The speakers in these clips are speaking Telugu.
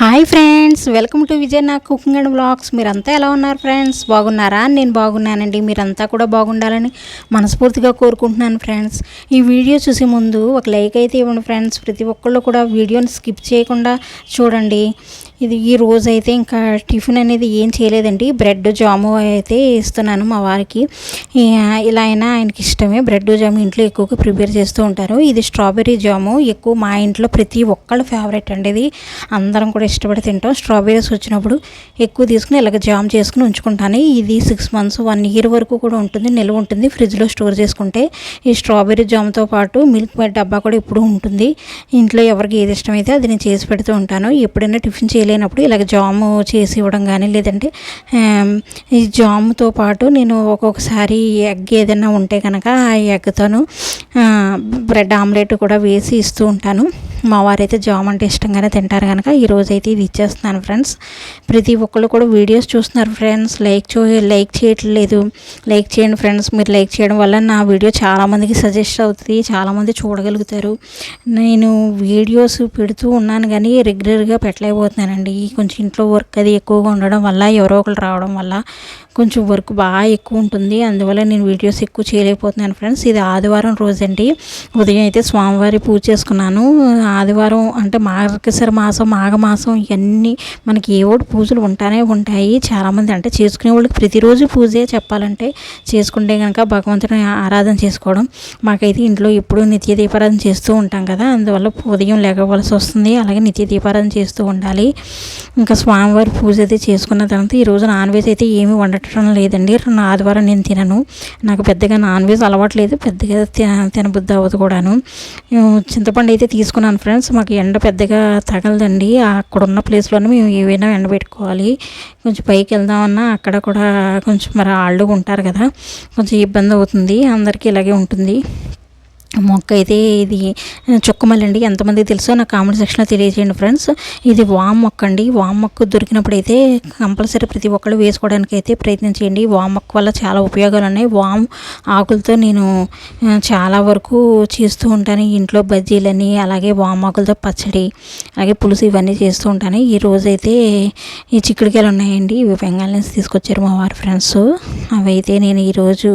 Hi friends welcome to Vijay నా కుకింగ్ అండ్ బ్లాగ్స్ మీరంతా ఎలా ఉన్నారు ఫ్రెండ్స్? బాగున్నారా? నేను బాగున్నానండి. మీరంతా కూడా బాగుండాలని మనస్ఫూర్తిగా కోరుకుంటున్నాను ఫ్రెండ్స్. ఈ వీడియో చూసే ముందు ఒక లైక్ అయితే ఇవ్వండి ఫ్రెండ్స్. ప్రతి ఒక్కళ్ళు కూడా వీడియోని స్కిప్ చేయకుండా చూడండి. ఇది ఈ రోజు అయితే ఇంకా టిఫిన్ అనేది ఏం చేయలేదండి. బ్రెడ్ జాము అయితే ఇస్తున్నాను మా వారికి. ఇలా అయినా ఆయనకి ఇష్టమే. బ్రెడ్ జాము ఇంట్లో ఎక్కువగా ప్రిపేర్ చేస్తూ ఉంటారు. ఇది స్ట్రాబెర్రీ జాము. ఎక్కువ మా ఇంట్లో ప్రతి ఒక్కళ్ళ ఫేవరెట్ అండి ఇది. అందరం కూడా ఇష్టపడి తింటాం. స్ట్రాబెర్రీస్ వచ్చినప్పుడు ఎక్కువ తీసుకుని ఇలాగ జామ్ చేసుకుని ఉంచుకుంటాను. ఇది సిక్స్ మంత్స్ వన్ ఇయర్ వరకు కూడా ఉంటుంది. నిల్వ ఉంటుంది. ఫ్రిడ్జ్లో స్టోర్ చేసుకుంటే ఈ స్ట్రాబెర్రీ జామ్తో పాటు మిల్క్ మేడ్ డబ్బా కూడా ఎప్పుడూ ఉంటుంది. ఇంట్లో ఎవరికి ఏది ఇష్టమైతే అది నేను చేసి పెడుతూ ఉంటాను. ఎప్పుడైనా టిఫిన్ చేయలేనప్పుడు ఇలాగ జాము చేసి ఇవ్వడం కానీ లేదంటే ఈ జాముతో పాటు నేను ఒక్కొక్కసారి ఎగ్ ఏదైనా ఉంటే కనుక ఆ ఎగ్తోను బ్రెడ్ ఆమ్లెట్ కూడా వేసి ఇస్తూ ఉంటాను. మా వారైతే జామ్ అంటే ఇష్టంగానే తింటారు కనుక ఈరోజు అయితే ఇది ఇచ్చేస్తున్నాను ఫ్రెండ్స్. ప్రతి ఒక్కళ్ళు కూడా వీడియోస్ చూస్తున్నారు ఫ్రెండ్స్. లైక్ చూ లైక్ చేయట్లేదు. లైక్ చేయండి ఫ్రెండ్స్. మీరు లైక్ చేయడం వల్ల నా వీడియో చాలామందికి సజెస్ట్ అవుతుంది. చాలామంది చూడగలుగుతారు. నేను వీడియోస్ పెడుతూ ఉన్నాను కానీ రెగ్యులర్గా పెట్టలేకపోతున్నానండి. కొంచెం ఇంట్లో వర్క్ అది ఎక్కువగా ఉండడం వల్ల ఎవరో ఒకరు రావడం వల్ల కొంచెం వర్క్ బాగా ఎక్కువ ఉంటుంది. అందువల్ల నేను వీడియోస్ ఎక్కువ చేయలేకపోతున్నాను ఫ్రెండ్స్. ఇది ఆదివారం రోజండి. ఉదయం అయితే స్వామివారి పూజ చేసుకున్నాను. ఆదివారం అంటే మార్గశిర మాసం మాఘమాసం ఇవన్నీ మనకి ఏవోటి పూజలు ఉంటానే ఉంటాయి. చాలామంది అంటే చేసుకునే వాళ్ళకి ప్రతిరోజు పూజే చెప్పాలంటే చేసుకుంటే కనుక భగవంతుని ఆరాధన చేసుకోవడం. మాకైతే ఇంట్లో ఎప్పుడూ నిత్య దీపారాధన చేస్తూ ఉంటాం కదా అందువల్ల ఉదయం లేకపోవలసి వస్తుంది. అలాగే నిత్య దీపారాధన చేస్తూ ఉండాలి. ఇంకా స్వామివారి పూజ అయితే చేసుకున్న తర్వాత ఈరోజు నాన్ వెజ్ అయితే ఏమీ వండటం లేదండి. నా ఆదివారం నేను తినను. నాకు పెద్దగా నాన్ వెజ్ అలవాటు లేదు. పెద్దగా తిన తినబుద్ధి అవ్వదు కూడాను. చింతపండు అయితే తీసుకున్నాను ఫ్రెండ్స్ మాకు ఎండ పెద్దగా తగలదండి. అక్కడ ఉన్న ప్లేస్లోనే మేము ఏవైనా ఎండబెట్టుకోవాలి కొంచెం పైకి వెళ్దామన్నా అక్కడ కూడా కొంచెం మరి వాళ్ళు ఉంటారు కదా కొంచెం ఇబ్బంది అవుతుంది. అందరికీ ఇలాగే ఉంటుంది. మొక్క అయితే ఇది చుక్కమల్లండి ఎంతమంది ఎంతమందికి తెలుసో నాకు కామెంట్ సెక్షన్లో తెలియజేయండి ఫ్రెండ్స్. ఇది వామ్ మొక్క అండి. వామ్ మొక్క దొరికినప్పుడు అయితే కంపల్సరీ ప్రతి ఒక్కళ్ళు వేసుకోవడానికి అయితే ప్రయత్నం చేయండి. వామ్ మొక్క వల్ల చాలా ఉపయోగాలు ఉన్నాయి. వామ్ ఆకులతో నేను చాలా వరకు చేస్తూ ఉంటాను. ఇంట్లో బజ్జీలని అలాగే వామ్ ఆకులతో పచ్చడి అలాగే పులుసు ఇవన్నీ చేస్తూ ఉంటాను. ఈ రోజు అయితే ఈ చిక్కుడుకాయలు ఉన్నాయండి. ఇవి బెంగాల్ నుంచి తీసుకొచ్చారు మా వారి ఫ్రెండ్స్. అవి అయితే నేను ఈరోజు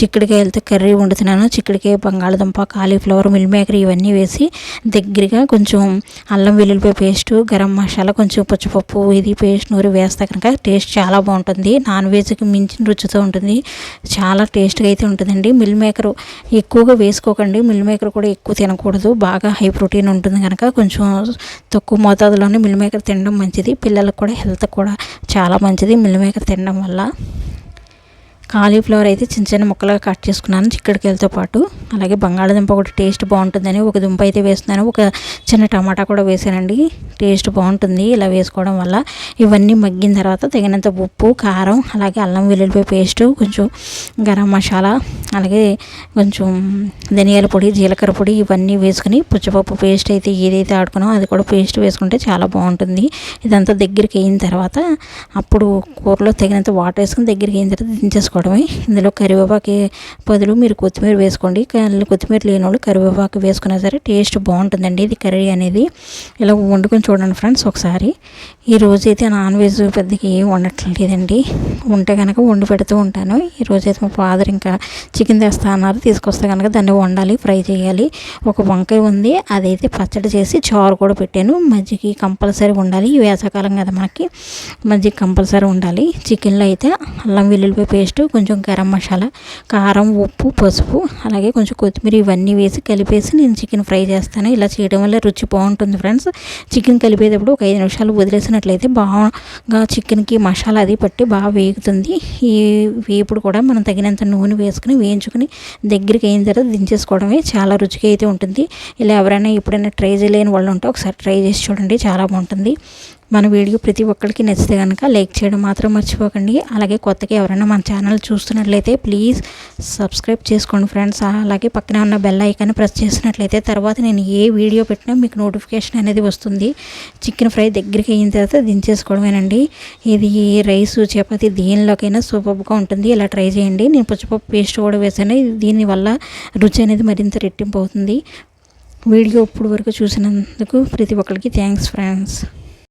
చిక్కుడుకాయలతో కర్రీ వండుతున్నాను. చిక్కుడుకాయ బంగాళదుంప కాలీఫ్లవర్ మిల్ మేకర్ ఇవన్నీ వేసి దగ్గరగా కొంచెం అల్లం వెల్లుల్లిపాయ పేస్టు గరం మసాలా కొంచెం పచ్చిపప్పు ఇది పేస్ట్ నూరి వేస్తే కనుక టేస్ట్ చాలా బాగుంటుంది. నాన్ వెజ్కి మించిన రుచితో ఉంటుంది. చాలా టేస్ట్గా అయితే ఉంటుందండి. మిల్ మేకర్ ఎక్కువగా వేసుకోకండి. మిల్ మేకర్ కూడా ఎక్కువ తినకూడదు. బాగా హై ప్రోటీన్ ఉంటుంది కనుక కొంచెం తక్కువ మోతాదులోనే మిల్ మేకర్ తినడం మంచిది. పిల్లలకు కూడా హెల్త్ కూడా చాలా మంచిది మిల్ మేకర్ తినడం వల్ల. కాలీఫ్లవర్ అయితే చిన్న చిన్న ముక్కలుగా కట్ చేసుకున్నాను చిక్కడికాయలతో పాటు. అలాగే బంగాళదుంప కూడా టేస్ట్ బాగుంటుందని ఒక దుంప అయితే వేస్తున్నాను. ఒక చిన్న టమాటా కూడా వేసానండి. టేస్ట్ బాగుంటుంది ఇలా వేసుకోవడం వల్ల. ఇవన్నీ మగ్గిన తర్వాత తగినంత ఉప్పు కారం అలాగే అల్లం వెల్లుల్లిపాయ పేస్ట్ కొంచెం గరం మసాలా అలాగే కొంచెం ధనియాల పొడి జీలకర్ర పొడి ఇవన్నీ వేసుకుని పుచ్చపప్పు పేస్ట్ అయితే ఏదైతే ఆడుకున్నామో అది కూడా పేస్ట్ వేసుకుంటే చాలా బాగుంటుంది. ఇదంతా దగ్గరికి అయిన తర్వాత అప్పుడు కూరలో తగినంత వాటర్ వేసుకుని దగ్గరికి అయిన తర్వాత వేసుకోవడమే. ఇందులో కరివేపాకు బదులు మీరు కొత్తిమీర వేసుకోండి. కొత్తిమీర లేని వాళ్ళు కరివేపాకు వేసుకున్నా సరే టేస్ట్ బాగుంటుందండి. ఇది కర్రీ అనేది ఇలా వండుకొని చూడండి ఫ్రెండ్స్ ఒకసారి. ఈ అయితే నాన్ వెజ్ పెద్దగా ఏం వండట్లేదండి. ఉంటే కనుక వండి పెడుతూ ఉంటాను. ఈ అయితే మా ఫాదర్ ఇంకా చికెన్ తెస్తా అన్నారు. తీసుకొస్తే కనుక దాన్ని వండాలి ఫ్రై చేయాలి. ఒక వంకాయ ఉంది. అదైతే పచ్చడి చేసి చారు కూడా పెట్టాను. మజ్జిగ కంపల్సరీ ఉండాలి. ఈ వేసవకాలం కదా మనకి. మజ్జిగ కంపల్సరీ ఉండాలి. చికెన్లో అయితే అల్లం వెల్లుల్లిపాయ పేస్ట్ కొంచెం గరం మసాలా కారం ఉప్పు పసుపు అలాగే కొంచెం కొత్తిమీర ఇవన్నీ వేసి కలిపేసి నేను చికెన్ ఫ్రై చేస్తాను. ఇలా చేయడం వల్ల రుచి బాగుంటుంది ఫ్రెండ్స్. చికెన్ కలిపేటప్పుడు ఒక ఐదు నిమిషాలు వదిలేసినట్లయితే బాగా చికెన్కి మసాలా అది పట్టి బాగా వేగుతుంది. ఈ వేపుడు కూడా మనం తగినంత నూనె వేసుకుని వేయించుకుని దగ్గరికి అయిన తర్వాత దించేసుకోవడమే చాలా రుచిగా అయితే ఉంటుంది. ఇలా ఎవరైనా ఎప్పుడైనా ట్రై చేయలేని వాళ్ళు ఉంటే ఒకసారి ట్రై చేసి చూడండి చాలా బాగుంటుంది. మన వీడియో ప్రతి ఒక్కరికి నచ్చితే కనుక లైక్ చేయడం మాత్రం మర్చిపోకండి. అలాగే కొత్తగా ఎవరైనా మన ఛానల్ చూస్తున్నట్లయితే ప్లీజ్ సబ్స్క్రైబ్ చేసుకోండి ఫ్రెండ్స్. అలాగే పక్కనే ఉన్న బెల్ ఐకాన్ని ప్రెస్ చేసినట్లయితే తర్వాత నేను ఏ వీడియో పెట్టినా మీకు నోటిఫికేషన్ అనేది వస్తుంది. చికెన్ ఫ్రై దగ్గరికి అయిన తర్వాత దించేసుకోవడమేనండి. ఇది రైస్ చపాతి దేనిలోకైనా సూపర్గా ఉంటుంది. ఇలా ట్రై చేయండి. నేను పుచ్చపప్పు పేస్ట్ కూడా వేసాను. దీనివల్ల రుచి అనేది మరింత రెట్టింపు అవుతుంది. వీడియో ఇప్పుడు వరకు చూసినందుకు ప్రతి ఒక్కరికి థ్యాంక్స్ ఫ్రెండ్స్.